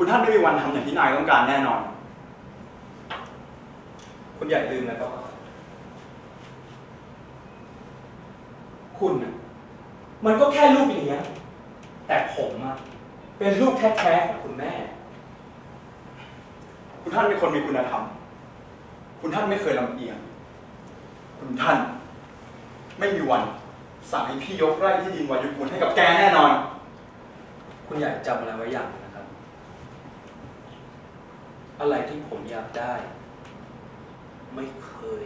คุณท่านไม่มีวันทำอย่างที่นายต้องการแน่นอน คุณอย่าลืมนะครับว่าคุณน่ะมันก็แค่ลูกเลี้ยงแต่ผมอะเป็นลูกแท้ๆของคุณแม่ คุณท่านเป็นคนมีคุณธรรม คุณท่านไม่เคยลำเอียง คุณท่าน ไม่มีวันสั่งให้พี่ยกไร่ที่ดินวายุกุลให้กับแกแน่นอน คุณอยากจำอะไรไว้อย่างนะ อะไรที่ผมอยากได้ ไม่เคย